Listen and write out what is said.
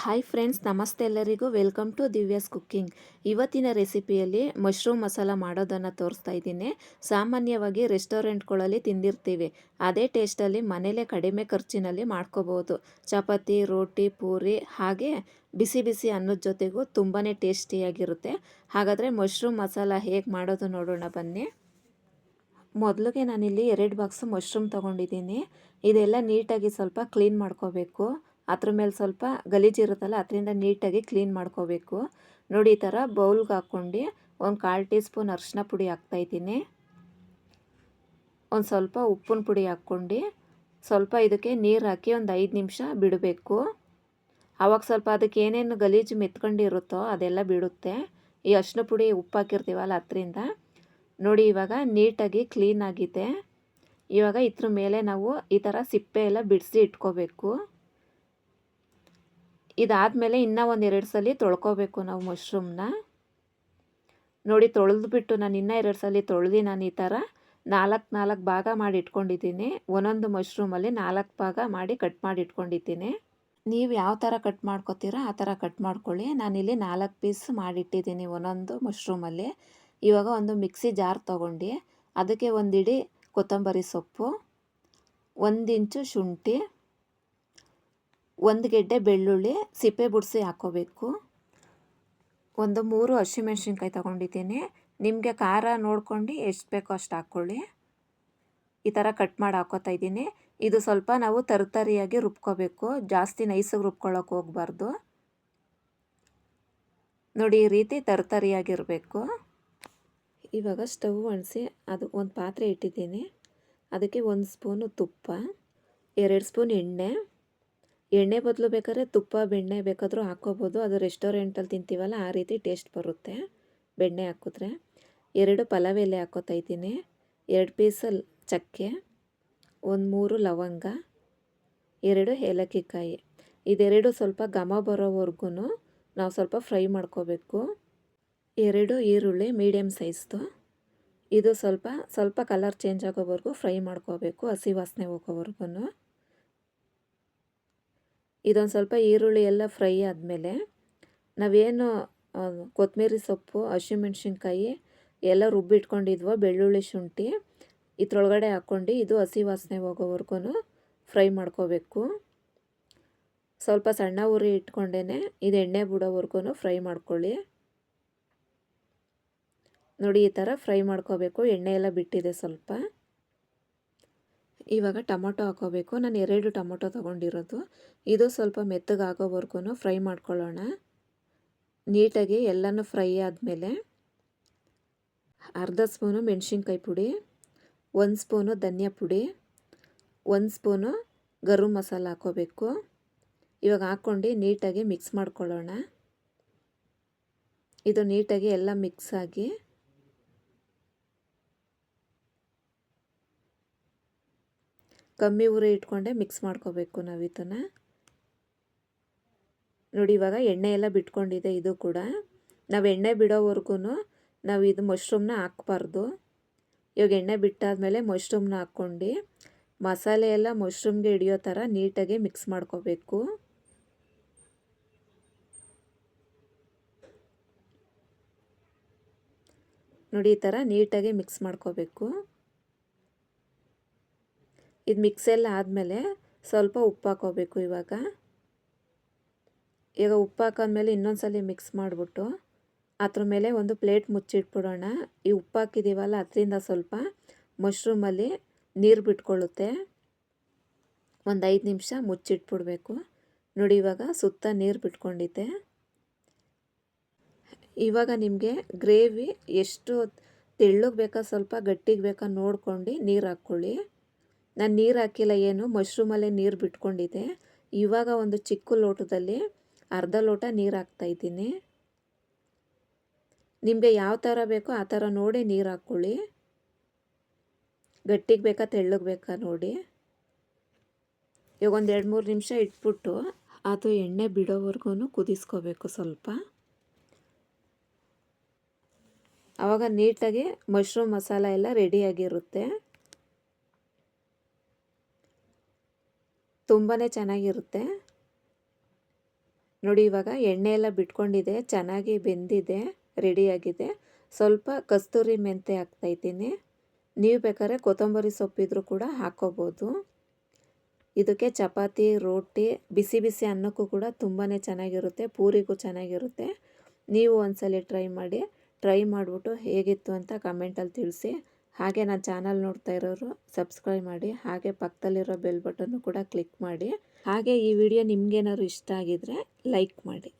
Hi friends ನಮಸ್ತೆ ಎಲ್ಲರಿಗೂ. Welcome to Divya's cooking ಇವತ್ತಿನ ರೆಸಿಪಿಯಲ್ಲಿ ಮಶ್ರೂಮ್ ಮಸಾಲ ಮಾಡೋದನ್ನು ತೋರಿಸ್ತಾ ಇದ್ದೀನಿ. ಸಾಮಾನ್ಯವಾಗಿ ರೆಸ್ಟೋರೆಂಟ್ಗಳಲ್ಲಿ ತಿಂದಿರ್ತೀವಿ. ಅದೇ ಟೇಸ್ಟಲ್ಲಿ ಮನೇಲೇ ಕಡಿಮೆ ಖರ್ಚಿನಲ್ಲಿ ಮಾಡ್ಕೋಬೋದು. ಚಪಾತಿ, ರೋಟಿ, ಪೂರಿ, ಹಾಗೆ ಬಿಸಿ ಬಿಸಿ ಅನ್ನದ ಜೊತೆಗೂ ತುಂಬಾ ಟೇಸ್ಟಿಯಾಗಿರುತ್ತೆ. ಹಾಗಾದರೆ ಮಶ್ರೂಮ್ ಮಸಾಲ ಹೇಗೆ ಮಾಡೋದು ನೋಡೋಣ ಬನ್ನಿ. ಮೊದಲಿಗೆ ನಾನಿಲ್ಲಿ ಎರಡು ಬಾಕ್ಸ್ ಮಶ್ರೂಮ್ ತೊಗೊಂಡಿದ್ದೀನಿ. ಇದೆಲ್ಲ ನೀಟಾಗಿ ಸ್ವಲ್ಪ ಕ್ಲೀನ್ ಮಾಡ್ಕೋಬೇಕು. ಅದ್ರ ಮೇಲೆ ಸ್ವಲ್ಪ ಗಲೀಜು ಇರುತ್ತಲ್ಲ, ಅದರಿಂದ ನೀಟಾಗಿ ಕ್ಲೀನ್ ಮಾಡ್ಕೋಬೇಕು. ನೋಡಿ, ಈ ಥರ ಬೌಲ್ಗೆ ಹಾಕ್ಕೊಂಡು ಒಂದು ಕಾಲು ಟೀ ಸ್ಪೂನ್ ಅರಿಶಿನ ಪುಡಿ ಹಾಕ್ತಾಯಿದ್ದೀನಿ ಒಂದು ಸ್ವಲ್ಪ ಉಪ್ಪಿನ ಪುಡಿ ಹಾಕ್ಕೊಂಡು ಸ್ವಲ್ಪ ಇದಕ್ಕೆ ನೀರು ಹಾಕಿ ಒಂದು ಐದು ನಿಮಿಷ ಬಿಡಬೇಕು. ಆವಾಗ ಸ್ವಲ್ಪ ಅದಕ್ಕೆ ಏನೇನು ಗಲೀಜು ಮೆತ್ಕೊಂಡಿರುತ್ತೋ ಅದೆಲ್ಲ ಬಿಡುತ್ತೆ. ಈ ಅರಿಶಿನ ಪುಡಿ ಉಪ್ಪು ಹಾಕಿರ್ತೀವಲ್ಲ ಅದರಿಂದ. ನೋಡಿ, ಇವಾಗ ನೀಟಾಗಿ ಕ್ಲೀನ್ ಆಗಿದೆ. ಇವಾಗ ಇದ್ರ ಮೇಲೆ ನಾವು ಈ ಥರ ಸಿಪ್ಪೆ ಎಲ್ಲ ಬಿಡಿಸಿ ಇಟ್ಕೋಬೇಕು. ಇದಾದಮೇಲೆ ಇನ್ನೂ ಒಂದು ಎರಡು ಸಲ ತೊಳ್ಕೊಬೇಕು ನಾವು ಮಶ್ರೂಮ್ನ ನೋಡಿ ತೊಳೆದ್ಬಿಟ್ಟು ನಾನು ಇನ್ನೂ ಎರಡು ಸಲ ತೊಳೆದು ನಾನು ಈ ಥರ ನಾಲ್ಕು ನಾಲ್ಕು ಭಾಗ ಮಾಡಿ ಇಟ್ಕೊಂಡಿದ್ದೀನಿ. ಒಂದೊಂದು ಮಶ್ರೂಮಲ್ಲಿ ನಾಲ್ಕು ಭಾಗ ಮಾಡಿ ಕಟ್ ಮಾಡಿ ಇಟ್ಕೊಂಡಿದ್ದೀನಿ. ನೀವು ಯಾವ ಥರ ಕಟ್ ಮಾಡ್ಕೊತೀರೋ ಆ ಥರ ಕಟ್ ಮಾಡ್ಕೊಳ್ಳಿ. ನಾನಿಲ್ಲಿ ನಾಲ್ಕು ಪೀಸ್ ಮಾಡಿಟ್ಟಿದ್ದೀನಿ ಒಂದೊಂದು ಮಶ್ರೂಮಲ್ಲಿ ಇವಾಗ ಒಂದು ಮಿಕ್ಸಿ ಜಾರ್ ತೊಗೊಂಡು, ಅದಕ್ಕೆ ಒಂದಿಡಿ ಕೊತ್ತಂಬರಿ ಸೊಪ್ಪು ಒಂದಿಂಚು ಶುಂಠಿ ಒಂದು ಗೆಡ್ಡೆ ಬೆಳ್ಳುಳ್ಳಿ, ಸಿಪ್ಪೆ ಬಿಡಿಸಿ ಹಾಕ್ಕೋಬೇಕು ಒಂದು ಮೂರು ಹಸಿಮೆಣ್ಸಿನ್ಕಾಯಿ ತೊಗೊಂಡಿದ್ದೀನಿ. ನಿಮಗೆ ಖಾರ ನೋಡ್ಕೊಂಡು ಎಷ್ಟು ಬೇಕೋ ಅಷ್ಟು ಹಾಕ್ಕೊಳ್ಳಿ. ಈ ಥರ ಕಟ್ ಮಾಡಿ ಹಾಕೋತಾ ಇದ್ದೀನಿ. ಇದು ಸ್ವಲ್ಪ ನಾವು ತರತರಿಯಾಗಿ ರುಬ್ಕೋಬೇಕು. ಜಾಸ್ತಿ ನೈಸಿಗೆ ರುಬ್ಕೊಳ್ಳೋಕೆ ಹೋಗ್ಬಾರ್ದು. ನೋಡಿ, ಈ ರೀತಿ ತರತರಿಯಾಗಿರಬೇಕು. ಇವಾಗ ಸ್ಟವ್ ಒಣಸಿ ಅದು ಒಂದು ಪಾತ್ರೆ ಇಟ್ಟಿದ್ದೀನಿ. ಅದಕ್ಕೆ ಒಂದು ಸ್ಪೂನು ತುಪ್ಪ, ಎರಡು ಸ್ಪೂನ್ ಎಣ್ಣೆ ಎಣ್ಣೆ ಬದಲು ಬೇಕಾದ್ರೆ ತುಪ್ಪ, ಬೆಣ್ಣೆ ಬೇಕಾದರೂ ಹಾಕ್ಕೋಬೋದು. ಅದು ರೆಸ್ಟೋರೆಂಟಲ್ಲಿ ತಿಂತೀವಲ್ಲ, ಆ ರೀತಿ ಟೇಸ್ಟ್ ಬರುತ್ತೆ. ಬೆಣ್ಣೆ ಹಾಕಿದ್ರೆ ಎರಡು ಪಲಾವ್ ಎಲೆ ಹಾಕ್ಕೋತಾ ಇದ್ದೀನಿ. ಎರಡು ಪೀಸಲ್ ಚಕ್ಕೆ, ಒಂದು ಮೂರು ಲವಂಗ, ಎರಡು ಏಲಕ್ಕಿಕಾಯಿ. ಇದೆರಡು ಸ್ವಲ್ಪ ಘಮ ಬರೋವರೆಗೂ ನಾವು ಸ್ವಲ್ಪ ಫ್ರೈ ಮಾಡ್ಕೋಬೇಕು. ಎರಡು ಈರುಳ್ಳಿ ಮೀಡಿಯಮ್ ಸೈಜ್ದು. ಇದು ಸ್ವಲ್ಪ ಸ್ವಲ್ಪ ಕಲರ್ ಚೇಂಜ್ ಆಗೋವರೆಗೂ ಫ್ರೈ ಮಾಡ್ಕೋಬೇಕು, ಹಸಿ ವಾಸನೆ ಹೋಗೋವರೆಗೂ ಇದೊಂದು ಸ್ವಲ್ಪ ಈರುಳ್ಳಿ ಎಲ್ಲ ಫ್ರೈ ಆದಮೇಲೆ ನಾವೇನು ಕೊತ್ತಂಬರಿ ಸೊಪ್ಪು ಹಸಿಮೆಣ್ಸಿನ್ಕಾಯಿ ಎಲ್ಲ ರುಬ್ಬಿಟ್ಕೊಂಡಿದ್ವೋ, ಬೆಳ್ಳುಳ್ಳಿ ಶುಂಠಿ, ಇದ್ರೊಳಗಡೆ ಹಾಕ್ಕೊಂಡು ಇದು ಹಸಿ ವಾಸನೆ ಹೋಗೋವರೆಗೂ ಫ್ರೈ ಮಾಡ್ಕೋಬೇಕು. ಸ್ವಲ್ಪ ಸಣ್ಣ ಉರಿ ಇಟ್ಕೊಂಡೇ ಇದು ಎಣ್ಣೆ ಬಿಡೋವರೆಗೂ ಫ್ರೈ ಮಾಡ್ಕೊಳ್ಳಿ. ನೋಡಿ, ಈ ಥರ ಫ್ರೈ ಮಾಡ್ಕೋಬೇಕು. ಎಣ್ಣೆ ಎಲ್ಲ ಬಿಟ್ಟಿದೆ ಸ್ವಲ್ಪ. ಇವಾಗ ಟೊಮೊಟೊ ಹಾಕೋಬೇಕು. ನಾನು ಎರಡು ಟೊಮೊಟೊ ತೊಗೊಂಡಿರೋದು. ಇದು ಸ್ವಲ್ಪ ಮೆತ್ತಗಾಗೋವರೆಗೂ ಫ್ರೈ ಮಾಡ್ಕೊಳ್ಳೋಣ. ನೀಟಾಗಿ ಎಲ್ಲನೂ ಫ್ರೈ ಆದಮೇಲೆ ಅರ್ಧ ಸ್ಪೂನು ಮೆಣಸಿನ್ಕಾಯಿ ಪುಡಿ, ಒಂದು ಸ್ಪೂನು ಧನಿಯಾ ಪುಡಿ, ಒಂದು ಸ್ಪೂನು ಗರಂ ಮಸಾಲ ಹಾಕೋಬೇಕು. ಇವಾಗ ಹಾಕ್ಕೊಂಡು ನೀಟಾಗಿ ಮಿಕ್ಸ್ ಮಾಡ್ಕೊಳ್ಳೋಣ. ಇದು ನೀಟಾಗಿ ಎಲ್ಲ ಮಿಕ್ಸ್ ಆಗಿ ಕಮ್ಮಿ ಉರಿ ಇಟ್ಕೊಂಡೆ ಮಿಕ್ಸ್ ಮಾಡ್ಕೋಬೇಕು ನಾವು ಇದನ್ನು ನೋಡಿ, ಇವಾಗ ಎಣ್ಣೆ ಎಲ್ಲ ಬಿಟ್ಕೊಂಡಿದೆ ಇದು ಕೂಡ. ನಾವು ಎಣ್ಣೆ ಬಿಡೋವರೆಗೂ ನಾವು ಇದು ಮಶ್ರೂಮ್ನ ಹಾಕ್ಬಾರ್ದು. ಇವಾಗ ಎಣ್ಣೆ ಬಿಟ್ಟಾದಮೇಲೆ ಮಶ್ರೂಮ್ನ ಹಾಕ್ಕೊಂಡು ಮಸಾಲೆ ಎಲ್ಲ ಮಶ್ರೂಮ್ಗೆ ಹಿಡಿಯೋ ಥರ ನೀಟಾಗಿ ಮಿಕ್ಸ್ ಮಾಡ್ಕೋಬೇಕು. ನೋಡಿ, ಈ ಥರ ನೀಟಾಗಿ ಮಿಕ್ಸ್ ಮಾಡ್ಕೋಬೇಕು. ಇದು ಮಿಕ್ಸೆಲ್ಲ ಆದಮೇಲೆ ಸ್ವಲ್ಪ ಉಪ್ಪು ಹಾಕೋಬೇಕು ಇವಾಗ. ಈಗ ಉಪ್ಪು ಹಾಕೊಂಡ್ಮೇಲೆ ಇನ್ನೊಂದು ಸಲ ಮಿಕ್ಸ್ ಮಾಡಿಬಿಟ್ಟು ಅದ್ರ ಮೇಲೆ ಒಂದು ಪ್ಲೇಟ್ ಮುಚ್ಚಿಟ್ಬಿಡೋಣ. ಈ ಉಪ್ಪು ಹಾಕಿದ್ದೀವಲ್ಲ ಅದರಿಂದ ಸ್ವಲ್ಪ ಮಶ್ರೂಮಲ್ಲಿ ನೀರು ಬಿಟ್ಕೊಳ್ಳುತ್ತೆ. ಒಂದು ಐದು ನಿಮಿಷ ಮುಚ್ಚಿಟ್ಬಿಡ್ಬೇಕು. ನೋಡಿ ಇವಾಗ ಸುತ್ತ ನೀರು ಬಿಟ್ಕೊಂಡಿದ್ದೆ ಇವಾಗ ನಿಮಗೆ ಗ್ರೇವಿ ಎಷ್ಟು ತೆಳ್ಳಗೆ ಬೇಕಾ ಸ್ವಲ್ಪ ಗಟ್ಟಿಗೆ ಬೇಕಾ ನೋಡ್ಕೊಂಡು ನೀರು ಹಾಕ್ಕೊಳ್ಳಿ. ನಾನು ನೀರು ಹಾಕಿಲ್ಲ ಏನು, ಮಶ್ರೂಮಲ್ಲೇ ನೀರು ಬಿಟ್ಕೊಂಡಿದ್ದೆ. ಇವಾಗ ಒಂದು ಚಿಕ್ಕ ಲೋಟದಲ್ಲಿ ಅರ್ಧ ಲೋಟ ನೀರು ಹಾಕ್ತಾಯಿದ್ದೀನಿ ನಿಮಗೆ ಯಾವ ಥರ ಬೇಕೋ ಆ ಥರ ನೋಡಿ ನೀರು ಹಾಕ್ಕೊಳ್ಳಿ. ಗಟ್ಟಿಗೆ ಬೇಕಾ, ತೆಳ್ಳಗೆ ಬೇಕಾ ನೋಡಿ. ಇವಾಗ ಒಂದು ಎರಡು ಮೂರು ನಿಮಿಷ ಇಟ್ಬಿಟ್ಟು ಅದು ಎಣ್ಣೆ ಬಿಡೋವರೆಗೂ ಕುದಿಸ್ಕೋಬೇಕು ಸ್ವಲ್ಪ. ಆವಾಗ ನೀಟಾಗಿ ಮಶ್ರೂಮ್ ಮಸಾಲ ಎಲ್ಲ ರೆಡಿಯಾಗಿರುತ್ತೆ ತುಂಬಾ ಚೆನ್ನಾಗಿರುತ್ತೆ. ನೋಡಿ ಇವಾಗ ಎಣ್ಣೆ ಎಲ್ಲ ಬಿಟ್ಕೊಂಡಿದೆ, ಚೆನ್ನಾಗಿ ಬೆಂದಿದೆ, ರೆಡಿಯಾಗಿದೆ. ಸ್ವಲ್ಪ ಕಸ್ತೂರಿ ಮೆಂತೆ ಹಾಕ್ತಾಯಿದ್ದೀನಿ ನೀವು ಬೇಕಾದ್ರೆ ಕೊತ್ತಂಬರಿ ಸೊಪ್ಪಿದ್ರೂ ಕೂಡ ಹಾಕ್ಕೋಬೋದು ಇದಕ್ಕೆ ಚಪಾತಿ, ರೋಟಿ, ಬಿಸಿ ಬಿಸಿ ಅನ್ನಕ್ಕೂ ಕೂಡ ತುಂಬಾ ಚೆನ್ನಾಗಿರುತ್ತೆ, ಪೂರಿಗೂ ಚೆನ್ನಾಗಿರುತ್ತೆ. ನೀವು ಒಂದ್ಸಲ ಟ್ರೈ ಮಾಡಿ, ಟ್ರೈ ಮಾಡಿಬಿಟ್ಟು ಹೇಗಿತ್ತು ಅಂತ ಕಮೆಂಟಲ್ಲಿ ತಿಳಿಸಿ. ಹಾಗೆ ನನ್ನ ಚಾನಲ್ ನೋಡ್ತಾ ಇರೋರು ಸಬ್ಸ್ಕ್ರೈಬ್ ಮಾಡಿ, ಹಾಗೆ ಪಕ್ಕದಲ್ಲಿರೋ ಬೆಲ್ ಬಟನ್ನು ಕೂಡ ಕ್ಲಿಕ್ ಮಾಡಿ. ಹಾಗೆ ಈ ವಿಡಿಯೋ ನಿಮ್ಗೇನಾದ್ರು ಇಷ್ಟ ಆಗಿದ್ರೆ ಲೈಕ್ ಮಾಡಿ.